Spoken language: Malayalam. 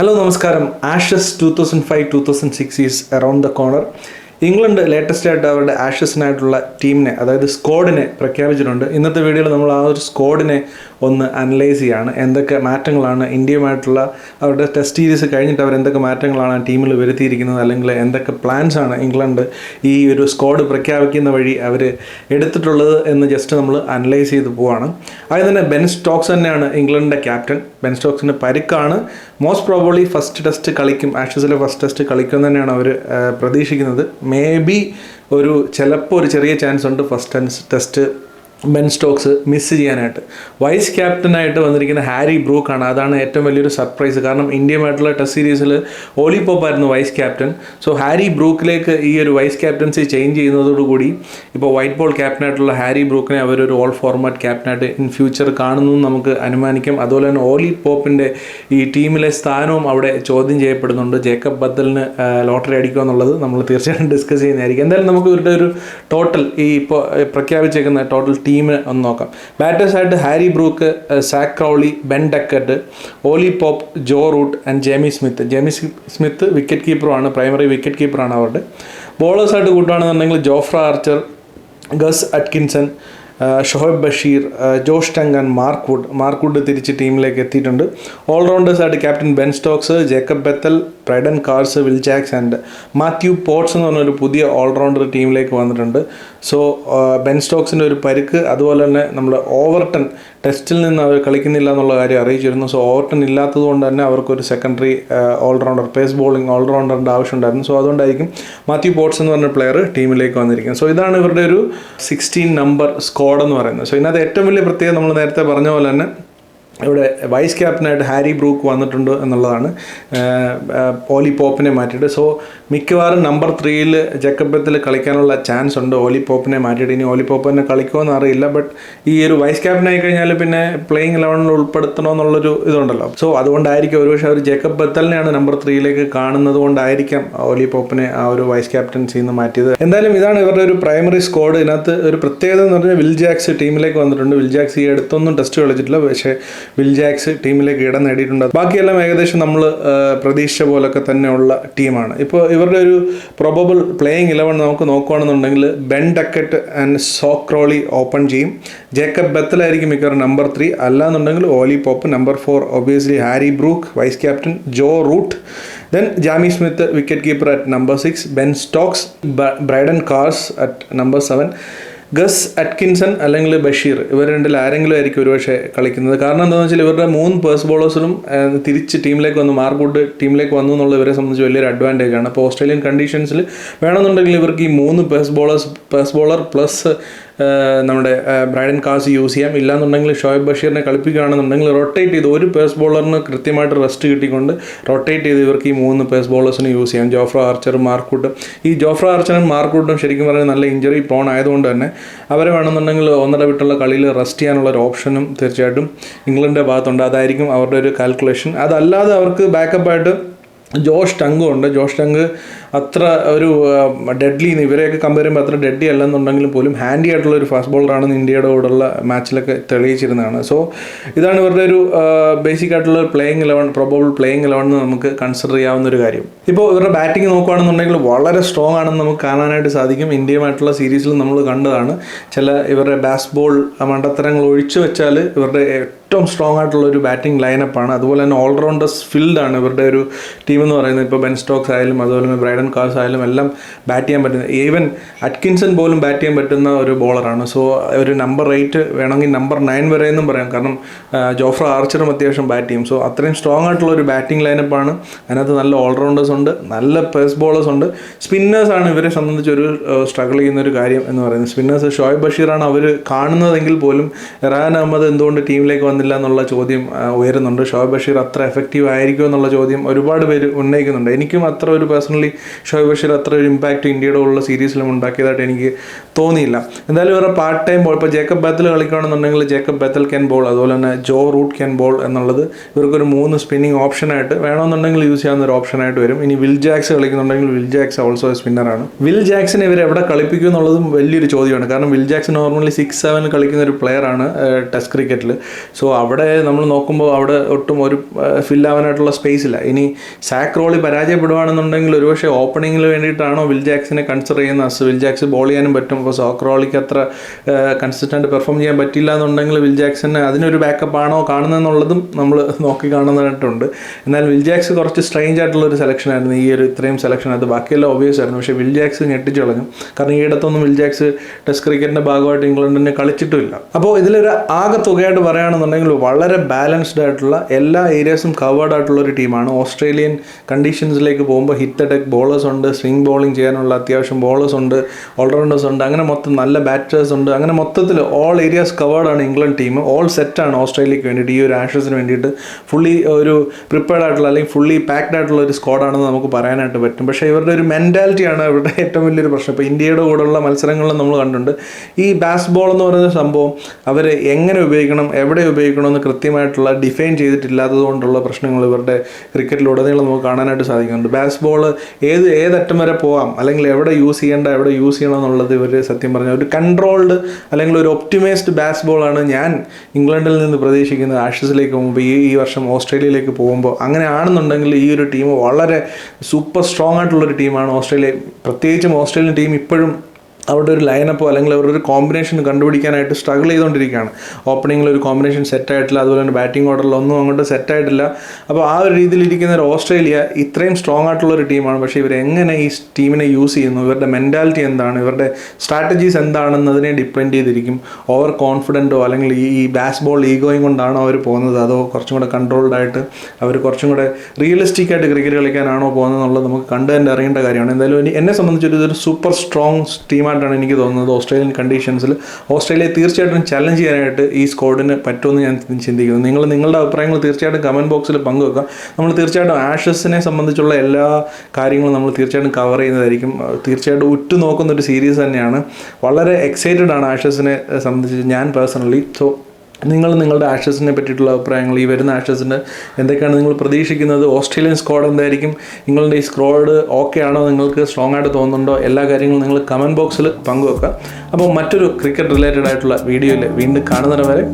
ഹലോ നമസ്കാരം. Ashes two thousand five two thousand six is around the corner England latest ആയിട്ട് അവരുടെ ആഷസിനായിട്ടുള്ള ടീമിനെ അതായത് സ്ക്വാഡിനെ പ്രഖ്യാപിച്ചിട്ടുണ്ട്. ഇന്നത്തെ വീഡിയോയിൽ നമ്മൾ ആ ഒരു സ്ക്വാഡിനെ ഒന്ന് അനലൈസ് ചെയ്യാണ്. എന്തൊക്കെ മാറ്റങ്ങളാണ് ഇന്ത്യയുമായിട്ടുള്ള അവരുടെ ടെസ്റ്റ് സീരീസ് കഴിഞ്ഞിട്ട് അവർ എന്തൊക്കെ മാറ്റങ്ങളാണ് ആ ടീമിൽ വരുത്തിയിരിക്കുന്നത്? അല്ലെങ്കിൽ എന്തൊക്കെ പ്ലാൻസ് ആണ് ഇംഗ്ലണ്ട് ഈ ഒരു സ്ക്വാഡ് പ്രഖ്യാപിക്കുന്ന വഴി അവർ എടുത്തിട്ടുള്ളത് എന്ന് ജസ്റ്റ് നമ്മൾ അനലൈസ് ചെയ്ത് പോവാണ്. ആദ്യം തന്നെ ബെൻ സ്റ്റോക്സ് തന്നെയാണ് ഇംഗ്ലണ്ടിന്റെ ക്യാപ്റ്റൻ ബെൻ സ്റ്റോക്സിന് പരിക്കാണ്. മോസ്റ്റ് പ്രോബബ്ലി ഫസ്റ്റ് ടെസ്റ്റ് കളിക്കും. ആഷസിലെ ഫസ്റ്റ് ടെസ്റ്റ് കളിക്കും തന്നെയാണ് അവർ പ്രതീക്ഷിക്കുന്നത്. മേ ബി ഒരു ചിലപ്പോൾ ഒരു ചെറിയ ചാൻസ് ഉണ്ട് first test Ben Stokes miss ചെയ്യാനായിട്ട്. വൈസ് ക്യാപ്റ്റനായിട്ട് വന്നിരിക്കുന്ന ഹാരി ബ്രൂക്കാണ് അതാണ് ഏറ്റവും വലിയൊരു സർപ്രൈസ് കാരണം ഇന്ത്യയുമായിട്ടുള്ള ടെസ്റ്റ് സീരീസിൽ ഓലി പോപ്പ് ആയിരുന്നു വൈസ് ക്യാപ്റ്റൻ സോ ഹാരി ബ്രൂക്കിലേക്ക് ഈ ഒരു വൈസ് ക്യാപ്റ്റൻസി ചേഞ്ച് ചെയ്യുന്നതോടുകൂടി ഇപ്പോൾ വൈറ്റ് ബോൾ ക്യാപ്റ്റനായിട്ടുള്ള ഹാരി ബ്രൂക്കിനെ അവരൊരു ഓൾ ഫോർമാറ്റ് ക്യാപ്റ്റനായിട്ട് ഇൻ ഫ്യൂച്ചർ കാണുന്നു നമുക്ക് അനുമാനിക്കാം. അതുപോലെ തന്നെ ഓലി പോപ്പിന്റെ ഈ ടീമിലെ സ്ഥാനവും അവിടെ ചോദ്യം ചെയ്യപ്പെടുന്നുണ്ട്. ജേക്കബ് ബദ്ദലിന് ലോട്ടറി അടിക്കുക എന്നുള്ളത് നമ്മൾ തീർച്ചയായിട്ടും ഡിസ്കസ് ചെയ്യുന്നതായിരിക്കും. എന്തായാലും നമുക്ക് ഇവരുടെ ഒരു ടോട്ടൽ ഈ ഇപ്പോൾ പ്രഖ്യാപിച്ചേക്കുന്ന ടോട്ടൽ ടീമിനെ ഒന്ന് നോക്കാം. ബാറ്റേഴ്സായിട്ട് Harry Brook Zak Crawley Ben Duckett Ollie Pope Joe Root and Jamie Smith Jamie Smith wicket കീപ്പറുമാണ് primary wicket കീപ്പറാണ് അവരുടെ. ബോളേഴ്സായിട്ട് കൂട്ടുകയാണെന്നുണ്ടെങ്കിൽ Jofra Archer Gus Atkinson Shoaib Bashir Josh Tongue Mark Wood Mark Wood തിരിച്ച് ടീമിലേക്ക് എത്തിയിട്ടുണ്ട്. ഓൾറൗണ്ടേഴ്സായിട്ട് captain Ben Stokes Jacob Bethell Brydon Carse Will Jacks and Matthew Potts എന്ന് പറഞ്ഞൊരു പുതിയ ഓൾറൗണ്ടർ ടീമിലേക്ക് വന്നിട്ടുണ്ട്. സോ ബെൻ സ്റ്റോക്സിന്റെ ഒരു പരുക്ക് അതുപോലെ തന്നെ നമ്മൾ ഓവർട്ടൺ ടെസ്റ്റിൽ നിന്ന് അവർ കളിക്കുന്നില്ല എന്നുള്ള കാര്യം അറിയിച്ചിരുന്നു. സോ ഓവർട്ടൺ ഇല്ലാത്തത് കൊണ്ട് തന്നെ അവർക്കൊരു സെക്കൻഡറി ഓൾറൗണ്ടർ പേസ് ബോളിംഗ് ഓൾറൗണ്ടറിന്റെ ആവശ്യമുണ്ടായിരുന്നു. സോ അതുകൊണ്ടായിരിക്കും മാത്യു പോട്ട്സ് എന്ന് പറഞ്ഞ പ്ലെയർ ടീമിലേക്ക് വന്നിരിക്കുന്നത്. സോ ഇതാണ് ഇവരുടെ ഒരു സിക്സ്റ്റീൻ നമ്പർ സ്ക്വാഡ് എന്ന് പറയുന്നത്. സോ ഇതിനകത്ത് ഏറ്റവും വലിയ പ്രത്യേകത നമ്മൾ നേരത്തെ പറഞ്ഞ പോലെ തന്നെ ഇവിടെ വൈസ് ക്യാപ്റ്റനായിട്ട് ഹാരി ബ്രൂക്ക് വന്നിട്ടുണ്ട് എന്നുള്ളതാണ്. ഓലി പോപ്പിനെ മാറ്റിയിട്ട്. സോ മിക്കവാറും നമ്പർ ത്രീയിൽ ജക്കബത്തിൽ കളിക്കാനുള്ള ചാൻസ് ഉണ്ട്. ഓലി പോപ്പിനെ മാറ്റിയിട്ട്. ഇനി ഓലി പോപ്പിനെ കളിക്കുമെന്ന് അറിയില്ല. ബട്ട് ഈ ഒരു വൈസ് ക്യാപ്റ്റൻ ആയി കഴിഞ്ഞാൽ പിന്നെ പ്ലേയിങ് ഇലവനിൽ ഉൾപ്പെടുത്തണമെന്നുള്ളൊരു ഇതുണ്ടല്ലോ. സോ അതുകൊണ്ടായിരിക്കും ഒരുപക്ഷെ അവർ ജേക്കബ് ബത്തലിനെയാണ് നമ്പർ ത്രീയിലേക്ക് കാണുന്നത് കൊണ്ടായിരിക്കാം ഓലി പോപ്പിനെ ആ ഒരു വൈസ് ക്യാപ്റ്റൻസിൽ നിന്ന് മാറ്റിയത്. എന്തായാലും ഇതാണ് ഇവരുടെ ഒരു പ്രൈമറി സ്കോഡ് ഇതിനകത്ത് ഒരു പ്രത്യേകത എന്ന് പറഞ്ഞാൽ വിൽ ജാക്സ് ടീമിലേക്ക് വന്നിട്ടുണ്ട്. വിൽ ജാക്സ് ഈ അടുത്തൊന്നും ടെസ്റ്റ് കളിച്ചിട്ടില്ല. പക്ഷേ വിൽ ജാക്സ് ടീമിലേക്ക് ഇടം നേടിയിട്ടുണ്ട്. ബാക്കിയെല്ലാം ഏകദേശം നമ്മൾ പ്രതീക്ഷിച്ച പോലൊക്കെ തന്നെയുള്ള ടീമാണ്. ഇപ്പോൾ ഇവരുടെ ഒരു പ്രൊബബിൾ പ്ലേയിങ് ഇലവൻ നമുക്ക് നോക്കുകയാണെന്നുണ്ടെങ്കിൽ Ben Duckett and Zak Crawley open ചെയ്യും. ജേക്കബ് ബത്തലായിരിക്കും മിക്കവാറും നമ്പർ ത്രീ അല്ലാന്നുണ്ടെങ്കിൽ Ollie Pope number four obviously Harry Brook vice captain Joe Root then Jamie Smith wicketkeeper at number six Ben Stokes Brydon Carse at number seven Gus Atkinson അല്ലെങ്കിൽ ബഷീർ ഇവർ രണ്ടിൽ ആരെങ്കിലും ആയിരിക്കും ഒരുപക്ഷെ കളിക്കുന്നത്. കാരണം എന്താണെന്ന് വെച്ചാൽ ഇവരുടെ മൂന്ന് പേഴ്സ് ബോളേഴ്സിനും തിരിച്ച് ടീമിലേക്ക് വന്നു. മാർക്കൂട്ട് ടീമിലേക്ക് വന്നു എന്നുള്ള ഇവരെ സംബന്ധിച്ച് വലിയൊരു അഡ്വാന്റേജ് ആണ്. അപ്പോൾ ഓസ്ട്രേലിയൻ കണ്ടീഷൻസിൽ വേണമെന്നുണ്ടെങ്കിൽ ഇവർക്ക് ഈ മൂന്ന് pace bowlers pace bowler plus നമ്മുടെ ബ്രൈഡൻ കാസ് യൂസ് ചെയ്യാം. ഇല്ലാന്നുണ്ടെങ്കിൽ ഷോയബ് ബഷീറിനെ കളിപ്പിക്കുകയാണെന്നുണ്ടെങ്കിൽ റൊട്ടേറ്റ് ചെയ്ത് ഒരു പേസ് ബോളറിന് കൃത്യമായിട്ട് റെസ്റ്റ് കിട്ടിക്കൊണ്ട് റൊട്ടേറ്റ് ചെയ്ത് ഇവർക്ക് ഈ മൂന്ന് പേസ് ബോളേഴ്സിന് യൂസ് ചെയ്യാം. ജോഫ്ര ആർച്ചർ മാർക്കൂട്ടും. ഈ ജോഫ്ര ആർച്ചറും മാർക്കൂട്ടും ശരിക്കും പറഞ്ഞാൽ നല്ല ഇഞ്ചറി പ്രോൺ ആയതുകൊണ്ട് തന്നെ അവരെ വേണമെന്നുണ്ടെങ്കിൽ ഒന്നര വിട്ടുള്ള കളിയിൽ റെസ്റ്റ് ചെയ്യാനുള്ള ഒരു ഓപ്ഷനും തീർച്ചയായിട്ടും ഇംഗ്ലണ്ടിന്റെ ഭാഗത്തുണ്ട്. അതായിരിക്കും അവരുടെ ഒരു കാൽക്കുലേഷൻ അതല്ലാതെ അവർക്ക് ബാക്കപ്പായിട്ട് ജോഷ് ടങ്കും ഉണ്ട്. ജോഷ് ടങ്ക് അത്ര ഒരു ഡെഡ്ലി ഇവരെയൊക്കെ കമ്പയർ ചെയ്യുമ്പോൾ അത്ര ഡെഡ്ലി അല്ലെന്നുണ്ടെങ്കിലും പോലും ഹാൻഡി ആയിട്ടുള്ള ഒരു ഫാസ്റ്റ് ബോളറാണെന്ന് ഇന്ത്യയുടെ കൂടെയുള്ള മാച്ചിലൊക്കെ തെളിയിച്ചിരുന്നതാണ്. സോ ഇതാണ് ഇവരുടെ ഒരു ബേസിക് ആയിട്ടുള്ള ഒരു playing eleven probable playing eleven എന്ന് നമുക്ക് കൺസിഡർ ചെയ്യാവുന്ന ഒരു കാര്യം. ഇപ്പോൾ ഇവരുടെ ബാറ്റിംഗ് നോക്കുകയാണെന്നുണ്ടെങ്കിൽ വളരെ സ്ട്രോങ് ആണെന്ന് നമുക്ക് കാണാനായിട്ട് സാധിക്കും. ഇന്ത്യയുമായിട്ടുള്ള സീരീസിൽ നമ്മൾ കണ്ടതാണ്. ചില ഇവരുടെ ബാസ് ബോൾ മണ്ടത്തരങ്ങൾ ഒഴിച്ചു വെച്ചാൽ ഇവരുടെ ഏറ്റവും സ്ട്രോങ് ആയിട്ടുള്ള ഒരു ബാറ്റിംഗ് ലൈനപ്പാണ് അതുപോലെ തന്നെ ഓൾറൗണ്ടേഴ്സ് ഫീൽഡാണ് ഇവരുടെ ഒരു ടീം എന്ന് പറയുന്നത് ഇപ്പോൾ ബെൻ സ്റ്റോക്സ് ആയാലും അതുപോലെ തന്നെ ബ്രൈഡൻ കാർസ് ആയാലും എല്ലാം ബാറ്റ് ചെയ്യാൻ പറ്റുന്ന ഈവൻ അറ്റ്കിൻസൺ പോലും ബാറ്റ് ചെയ്യാൻ പറ്റുന്ന ഒരു ബോളറാണ് സോ ഒരു നമ്പർ എയ്റ്റ് വേണമെങ്കിൽ നമ്പർ നയൻ വരെ എന്നും പറയാം. കാരണം ജോഫ്ര ആർച്ചറും അത്യാവശ്യം ബാറ്റ് ചെയ്യും. സോ അത്രയും സ്ട്രോങ് ആയിട്ടുള്ള ഒരു ബാറ്റിംഗ് ലൈനപ്പാണ് അതിനകത്ത് നല്ല ഓൾറൗണ്ടേഴ്സ് ഉണ്ട് നല്ല പേസ് ബോളേഴ്സ് ഉണ്ട്. സ്പിന്നേഴ്സാണ് ഇവരെ സംബന്ധിച്ച് ഒരു സ്ട്രഗിൾ ചെയ്യുന്ന ഒരു കാര്യം എന്ന് പറയുന്നത്. സ്പിന്നേഴ്സ് ഷോയബ് ബഷീറാണ് അവർ കാണുന്നതെങ്കിൽ പോലും ഇറാൻ അഹമ്മദ് എന്തുകൊണ്ട് ടീമിലേക്ക് വന്നില്ല എന്നുള്ള ചോദ്യം ഉയരുന്നുണ്ട്. ഷോയബ് ബഷീർ അത്ര എഫക്റ്റീവ് ആയിരിക്കും എന്നുള്ള ചോദ്യം ഒരുപാട് പേര് ഉന്നയിക്കുന്നുണ്ട്. എനിക്കും അത്ര ഒരു പേഴ്സണലി ഷോയബ് ബഷീർ അത്ര ഒരു ഇമ്പാക്റ്റ് ഇന്ത്യയുടെ ഉള്ള സീരീസിലും ഉണ്ടാക്കിയതായിട്ട് എനിക്ക് തോന്നിയില്ല. എന്തായാലും ഇവരുടെ പാർട്ട് ടൈം ബോൾ ഇപ്പോൾ ജേക്കബ് ബത്തൽ കളിക്കുകയാണെന്നുണ്ടെങ്കിൽ ജേക്കബ് ബത്തൽ ക്യാൻ ബോൾ അതുപോലെ തന്നെ ജോ റൂട്ട് ക്യാൻ ബോൾ എന്നുള്ളത് ഇവർക്കൊരു മൂന്ന് സ്പിന്നിങ് ഓപ്ഷനായിട്ട് വേണമെന്നുണ്ടെങ്കിൽ യൂസ് ചെയ്യാവുന്ന ഒരു ഓപ്ഷനായിട്ട് വരും. ഇനി വിൽ ജാക്സ് കളിക്കുന്നുണ്ടെങ്കിൽ വിൽ ജാക്സ് ഓൾസോ സ്പിന്നറാണ് വിൽ ജാക്സിനെ ഇവർ എവിടെ കളിപ്പിക്കും എന്നുള്ളതും വലിയൊരു ചോദ്യമാണ്. കാരണം Will Jacks normally six seven കളിക്കുന്ന ഒരു പ്ലെയറാണ് ടെസ്റ്റ് ക്രിക്കറ്റിൽ സോ അവിടെ നമ്മൾ നോക്കുമ്പോൾ അവിടെ ഒട്ടും ഒരു ഫില്ലാവാനായിട്ടുള്ള സ്പേസ് ഇല്ല. ഇനി സാക്ക് റോളി പരാജയപ്പെടുവാണെന്നുണ്ടെങ്കിൽ ഒരുപക്ഷെ ഓപ്പണിങ്ങിന് വേണ്ടിയിട്ടാണോ വിൽ ജാക്സിനെ കൺസിഡർ ചെയ്യുന്നത്? വിൽ ജാക്സ് ബോൾ ചെയ്യാനും പറ്റും. അപ്പോൾ സാക്ക് റോളിക്ക് അത്ര കൺസിസ്റ്റന്റ് പെർഫോം ചെയ്യാൻ പറ്റില്ല എന്നുണ്ടെങ്കിൽ വിൽ ജാക്സിന് അതിനൊരു ബാക്കപ്പ് ആണോ കാണുന്നതെന്നുള്ളതും നമ്മൾ നോക്കി കാണുന്നതായിട്ടുണ്ട്. എന്നാൽ വിൽ ജാക്സ് കുറച്ച് സ്ട്രെയിഞ്ച് ആയിട്ടുള്ള ഒരു സെലക്ഷൻ ആയിരുന്നു. ഈ ഒരു ഇത്രയും സെലക്ഷൻ അത് ബാക്കിയെല്ലാം ഒബിയസ് ആയിരുന്നു. പക്ഷേ വിൽ ജാക്സ് ഞെട്ടിച്ചു കളഞ്ഞു. കാരണം ഈ ഇടത്തൊന്നും വിൽ ജാക്സ് ടെസ്റ്റ് ക്രിക്കറ്റിന്റെ ഭാഗമായിട്ട് ഇംഗ്ലണ്ടിനെ കളിച്ചിട്ടുമില്ല. അപ്പോൾ ഇതിലൊരു ആകെ തുകയായിട്ട് പറയുകയാണെന്നുണ്ടെങ്കിൽ വളരെ ബാലൻസ്ഡ് ആയിട്ടുള്ള എല്ലാ ഏരിയാസും കവേർഡ് ആയിട്ടുള്ള ഒരു ടീമാണ് ഓസ്ട്രേലിയൻ കണ്ടീഷൻസിലേക്ക് പോകുമ്പോൾ ഹിറ്റ് അറ്റാക്ക് ബോളേഴ്സ് ഉണ്ട് സ്വിംഗ് ബോളിംഗ് ചെയ്യാനുള്ള അത്യാവശ്യം ബോളേഴ്സ് ഉണ്ട് ഓൾറൗണ്ടേഴ്സ് ഉണ്ട് അങ്ങനെ മൊത്തം നല്ല ബാറ്റേഴ്സ് ഉണ്ട്. അങ്ങനെ മൊത്തത്തിൽ ഓൾ ഏരിയാസ് കവേർഡാണ് ഇംഗ്ലണ്ട് ടീം ഓൾ സെറ്റാണ് ഓസ്ട്രേലിയക്ക് വേണ്ടിയിട്ട് ഈ ഒരു ആഷസിന് വേണ്ടിയിട്ട്. ഫുള്ളി ഒരു പ്രിപ്പയർഡ് ആയിട്ടുള്ള അല്ലെങ്കിൽ ഫുള്ളി പാക്ഡ് ആയിട്ടുള്ള ഒരു സ്ക്വാഡാണെന്ന് നമുക്ക് പറയാനായിട്ട് പറ്റും. പക്ഷേ ഇവരുടെ ഒരു മെന്റാലിറ്റിയാണ് ഇവരുടെ ഏറ്റവും വലിയൊരു പ്രശ്നം. ഇപ്പോൾ ഇന്ത്യയുടെ കൂടെയുള്ള മത്സരങ്ങളിൽ നമ്മൾ കണ്ടിട്ടുണ്ട്. ഈ ബാസ്ബോൾ എന്ന് പറയുന്ന സംഭവം അവരെ എങ്ങനെ ഉപയോഗിക്കണം എവിടെ ഉപയോഗിക്കണം എന്ന് കൃത്യമായിട്ടുള്ള ഡിഫൈൻ ചെയ്തിട്ടില്ലാത്തത് കൊണ്ടുള്ള പ്രശ്നങ്ങൾ ഇവരുടെ ക്രിക്കറ്റിലുടനീളം നമുക്ക് കാണാനായിട്ട് സാധിക്കുന്നുണ്ട്. ബാസ് ബോൾ ഏത് ഏതറ്റം വരെ പോകാം അല്ലെങ്കിൽ എവിടെ യൂസ് ചെയ്യേണ്ട എവിടെ യൂസ് ചെയ്യണം എന്നുള്ളത് ഇവർ സത്യം പറഞ്ഞാൽ ഒരു കൺട്രോൾഡ് അല്ലെങ്കിൽ ഒരു ഒപ്റ്റിമൈസ്ഡ് ബാസ് ബോളാണ് ഞാൻ ഇംഗ്ലണ്ടിൽ നിന്ന് പ്രതീക്ഷിക്കുന്നത്. ആഷസിലേക്ക് പോകുമ്പോൾ ഈ ഈ വർഷം ഓസ്ട്രേലിയയിലേക്ക് പോകുമ്പോൾ അങ്ങനെ ആണെന്നുണ്ടെങ്കിൽ ഈ ഒരു ടീം വളരെ സൂപ്പർ സ്ട്രോങ് ആയിട്ടുള്ളൊരു ടീമാണ് ഓസ്ട്രേലിയ പ്രത്യേകിച്ചും ഓസ്ട്രേലിയൻ ടീം ഇപ്പോഴും അവരുടെ ഒരു ലൈനപ്പോ അല്ലെങ്കിൽ അവരുടെ ഒരു കോമ്പിനേഷൻ കണ്ടുപിടിക്കാനായിട്ട് സ്ട്രഗിൾ ചെയ്തുകൊണ്ടിരിക്കുകയാണ്. ഓപ്പണിങ്ങിൽ ഒരു കോമ്പിനേഷൻ സെറ്റ് ആയിട്ടില്ല അതുപോലെ തന്നെ ബാറ്റിംഗ് ഓർഡറിൽ ഒന്നും അങ്ങോട്ട് സെറ്റ് ആയിട്ടില്ല. അപ്പോൾ ആ ഒരു രീതിയിൽ ഇരിക്കുന്ന ഒരു ഓസ്ട്രേലിയ ഇത്രയും സ്ട്രോങ് ആയിട്ടുള്ള ഒരു ടീമാണ് പക്ഷേ ഇവർ എങ്ങനെ ഈ ടീമിനെ യൂസ് ചെയ്യുന്നു? ഇവരുടെ മെന്റാലിറ്റി എന്താണ്? ഇവരുടെ സ്ട്രാറ്റജീസ് എന്താണെന്നതിനെ ഡിപ്പെൻഡ് ചെയ്തിരിക്കും. ഓവർ കോൺഫിഡന്റോ അല്ലെങ്കിൽ ഈ ബാസ് ബോൾ ഈഗോയും കൊണ്ടാണോ അവർ പോകുന്നത്? അതോ കുറച്ചും കൂടെ കൺട്രോൾഡ് ആയിട്ട് അവർ കുറച്ചും കൂടെ റിയലിസ്റ്റിക് ആയിട്ട് ക്രിക്കറ്റ് കളിക്കാനാണോ പോകുന്നത് എന്നുള്ളത് നമുക്ക് കണ്ടു തന്നെ അറിയേണ്ട കാര്യമാണ്. എന്തായാലും എന്നെ സംബന്ധിച്ചൊരു ഇതൊരു സൂപ്പർ സ്ട്രോങ് ടീമായിട്ടാണ് എനിക്ക് തോന്നുന്നത് ഓസ്ട്രേലിയൻ കണ്ടീഷൻസിൽ. ഓസ്ട്രേലിയ തീർച്ചയായിട്ടും ചലഞ്ച് ചെയ്യാനായിട്ട് ഈ സ്കോഡിന് പറ്റുമെന്ന് ഞാൻ ചിന്തിക്കുന്നു. നിങ്ങൾ നിങ്ങളുടെ അഭിപ്രായങ്ങൾ തീർച്ചയായിട്ടും കമന്റ് ബോക്സിൽ പങ്കുവെക്കുക നമ്മൾ തീർച്ചയായിട്ടും ആഷസിനെ സംബന്ധിച്ചുള്ള എല്ലാ കാര്യങ്ങളും നമ്മൾ തീർച്ചയായിട്ടും കവർ ചെയ്യുന്നതായിരിക്കും. തീർച്ചയായിട്ടും ഉറ്റുനോക്കുന്ന ഒരു സീരീസ് തന്നെയാണ്. വളരെ എക്സൈറ്റഡ് ആണ് ആഷസിനെ സംബന്ധിച്ച് ഞാൻ പേഴ്സണലി സോ നിങ്ങൾ നിങ്ങളുടെ ആഷസിനെ പറ്റിയിട്ടുള്ള അഭിപ്രായങ്ങൾ ഈ വരുന്ന ആഷസിന്റെ എന്തൊക്കെയാണ് നിങ്ങൾ പ്രതീക്ഷിക്കുന്നത്? ഓസ്ട്രേലിയൻ സ്ക്വാഡ് എന്തായിരിക്കും? നിങ്ങളുടെ ഈ സ്ക്വാഡ് ഓക്കെ ആണോ? നിങ്ങൾക്ക് സ്ട്രോങ് ആയിട്ട് തോന്നുന്നുണ്ടോ? എല്ലാ കാര്യങ്ങളും നിങ്ങൾ കമന്റ് ബോക്സിൽ പങ്കുവെക്കുക. അപ്പോൾ മറ്റൊരു ക്രിക്കറ്റ് റിലേറ്റഡ് ആയിട്ടുള്ള വീഡിയോയിൽ വീണ്ടും കാണുന്നവരെ